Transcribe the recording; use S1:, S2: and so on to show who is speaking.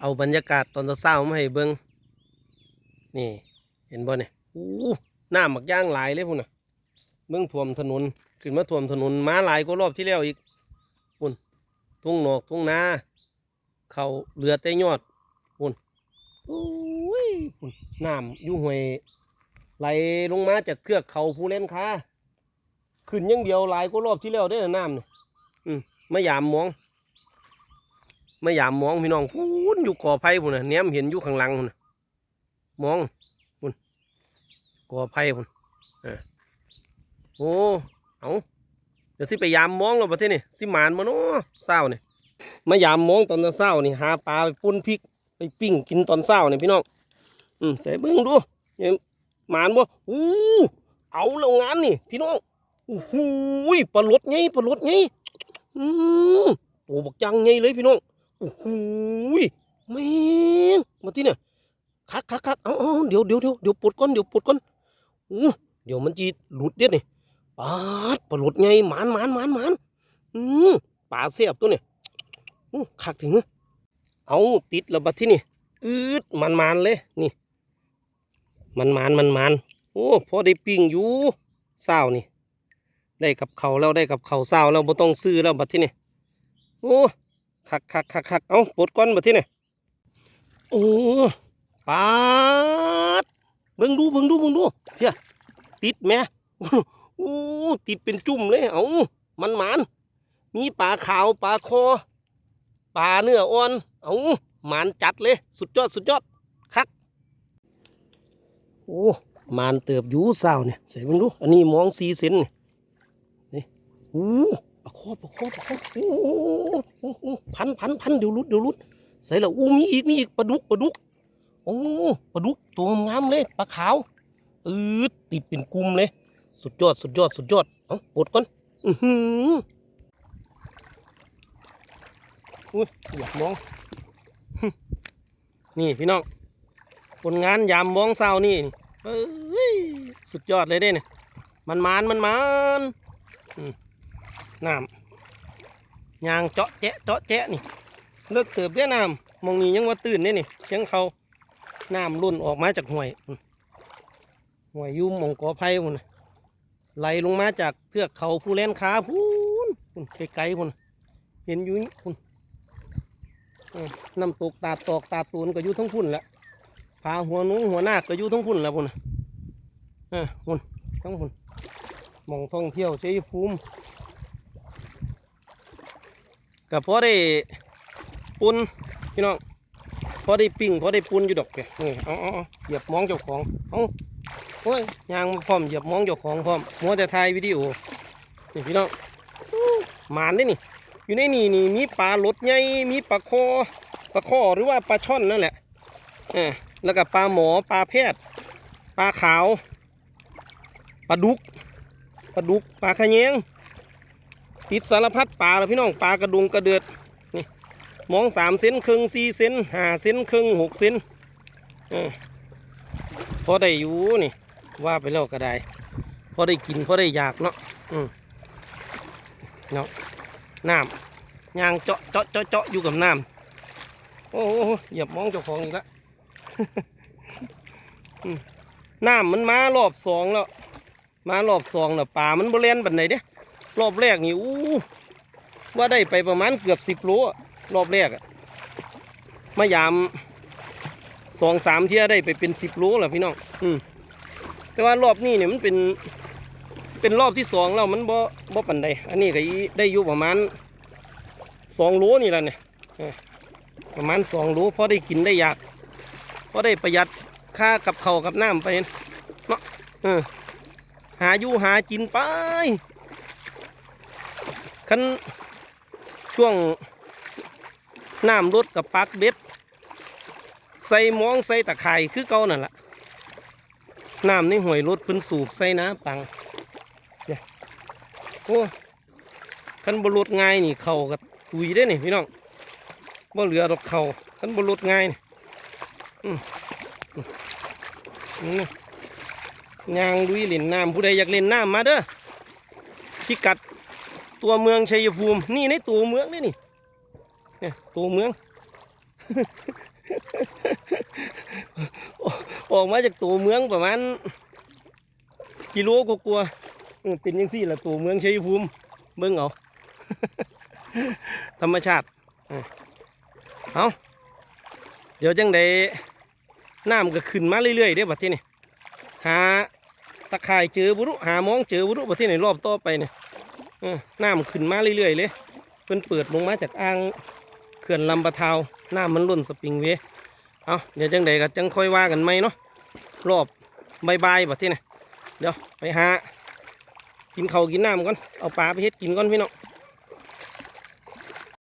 S1: เอาบรรยากาศตอนเช้ามาให้เบิ่งนี่เห็นบ่เนี่ยอู้น้ำหมักย่างหลายเลยพุ่นน่ะเบิ่งท่วมถนนขึ้นมาท่วมถนนมาหลายกว่ารอบที่แล้วอีกพุ่นทุ่งนอกทุ่งนาเขาเหลือแต่ยอดพุ่นโอ้ยพุ่นน้ำยู่ห้วยไหลลงมาจากเทือกเขาภูเล่นค้าขึ้นยังเดียวหลายกว่ารอบที่แล้วได้อน้ำเนี่ยอืมมายามมอง มายามมองพี่น้องพูนอยู่ก่อไผ่พุ่นน่ะแหนมเห็นอยู่ข้างหลังพุ่นมองพุ่นก่อไผ่พุ่นเออโอ้เอาเดี๋ยวสิไปยามมองแล้วประเทศนี่สิหมานมาเนาะเศร้านี่มายามมองตอนเศร้านี่หาปลาไปปุ้นพริกไปปิ้งกินตอนเศร้านี่พี่น้องอืมใส่เบิ้งดูเนี่ยหมานบ่อู้เอาแล้วงานนี่ พี่น้องโอ้โหปลาลดไงปลาลดไงอืมโอ้บักยังไงเลยพี่น้อง โอ้โหแม่งมาที่เนี่ยคักคักคักเอาเอาเดี๋ยวเดี๋ยวเดี๋ยวเดี๋ยวปลดก่อนเดี๋ยวปลดก่อนอู้เดี๋ยวมันจีหลุดเด็ดนี่ปาดปลาหลุดไงหมานหมานหมานหมานอืมปลาเสียบตัวเนี่ยอู้คักถึงเอาติดแล้วบัดที่นี่อืดมันมันเลยนี่ มันมันมันมันโอ้พอได้ปิ้งอยู่เศร้านี่ ได้กับเขาแล้วได้กับเขาเศร้าแล้วบ่ต้องซื้อแล้วบัดที่นี่โอ้ คักคักคักคักเอาปลดก้อนมาที่นี่โอ้ปาดเบิ่งดูเบิ่งดูเบิ่งดูเฮียติดแหม่โอ้ติดเป็นจุ่มเลยเอามันหมานมีปลาขาวปลาคอปลาเนื้ออ่อนเอาหมานจัดเลย สุดยอดสุดยอดคักโอ้หมานเติบอยู่สาวเนี่ยใส่เบิ่งดู อันนี้มองสีเซนนี่นี่โอ้ ปะโคบปะโคบปะโคบโอ้โอ้โอ้โอ้พันพันพันเดี๋ยวรุดเดี๋ยวรุดใส่แล้วอู้มีอีกมีอีกปลาดุกปลาดุกโอ้ปลาดุกตัวงามเลยปลาขาวอืดติดเป็นกลุ่มเลย สุดยอดสุดยอดสุดยอดเอาปลดก่อนอือหืออุ้ยอยากมองนี่พี่น้องผลงานยามมองเศร้านี่เอ้ยสุดยอดเลยเด้เนี่ยมันมานมันมาน น้ำยางเจาะแจ๊ะเจาะแจ๊ะนี่เลิกเติบได้น้ำมองนี้ยังว่าตื่นเนี่ยนี่เชียงเขาน้ำรุ่นออกมาจากห้วยพุ่นห้วยยุ่มมองกอไผ่พุ่นไหลลงมาจากเทือกเขาผู้เล่นขาพูนพุ่นไกลๆพุ่นเห็นอยู่นี่พุ่นน้ำตกตาตอกตาตูนก็อยู่ทั้งพุ่นแหละผาหัวนุ้งหัวหน้าก็อยู่ทั้งพุ่นแหละพุ่นน่ะพุ่นทั้งพุ่นมองท่องเที่ยวชัยภูมิ ก็พอได้ปุนพี่น้องพอได้ปิ้งพอได้ปุนอยู่ดอกแกนี่เอาเอาเอาเหยียบมองเจ้าของเอาโอ้ยยางพร้อมเหยียบมองเจ้าของพร้อมมัวแต่ถ่ายวิดีโอนี่พี่น้องหมานได้นี่อยู่ในนี่นี่มีปลาลดใหญ่มีปลาคอปลาคอหรือว่าปลาช่อนนั่นแหละเออแล้วก็ปลาหมอปลาแพทย์ปลาขาวปลาดุกปลาดุกปลาขะแยง ติดสารพัดปลาแล้วพี่น้องปลากระดุงกระเดือดนี่มองสามเซนครึ่งสี่เซนห้าเซนครึ่งหกเซนเออพอได้อยู่นี่ ว่าไปแล้วก็ได้พอได้กินพอได้อยากเนาะอืมเนาะน้ำยางเจาะเจาะเจาะเจาะอยู่กับน้ำโอ้โหเหยียบมองเจ้าของอีกแล้วน้ำมันมารอบสองแล้วมารอบสองแล้วป่ามันบริเวณบันไดเด้ รอบแรกนี่อู้ว่าได้ไปประมาณเกือบสิบโลรอบแรกอะมายามสองสามเที่ยได้ไปเป็นสิบโลแหละพี่น้องอืมแต่ว่ารอบนี้เนี่ยมันเป็น เป็นรอบที่สองแล้วมันบ่บ่ปันใดอันนี้ก็ได้อยู่ประมาณสองโลนี่แหละเนี่ยประมาณสองโลพอได้กินได้อยากพอได้ประหยัดค่ากับเขากับน้ำไปเนาะเออหาอยู่หากินไป คันช่วงน้ำลดกับปักเบ็ด ใส่มองใส่ตะไคร่คือเก่านั่นแหละน้ำในห่วยรถพิ่นสูบใส่นะปังเนี่ยโอ้คันบรุดง่ายนี่เข่ากับตุยได้นี่พี่น้องบ่เหลือดอกเข่าคันบรุดง่ายนี่นี่ยางดุยเล่นน้ำผู้ใดอยากเล่นน้ำมาเด้อพิกัด ตัวเมืองชัยภูมิ นี่ในตัวเมืองนี่นี่เนี่ยตัวเมืองออกมาจากตัวเมืองประมาณกิโลกว่าๆเป็นยังสี่ละตัวเมืองชัยภูมิเบิ่งเอาธรรมชาติเอาเดี๋ยวจังใดน้ำก็ขึ้นมาเรื่อยๆเด้บัดที่นี่หาตะข่ายเจอบุรุหามองเจอบุรุบัดที่นี่รอบต่อไปเนี่ย น้ำขึ้นมาเรื่อยๆเลย เพิ่นเปิดลงมาจากอ่างเขื่อนลำปะทาวน้ำมันล้นสปริงเวเอาเดี๋ยวจังใดก็จังค่อยว่ากันไหมเนาะรอบบ่ายๆบัดที่นี่เดี๋ยวไปหากินข้าวกินน้ำก่อนเอาปลาไปเฮ็ดกินก่อนพี่น้อง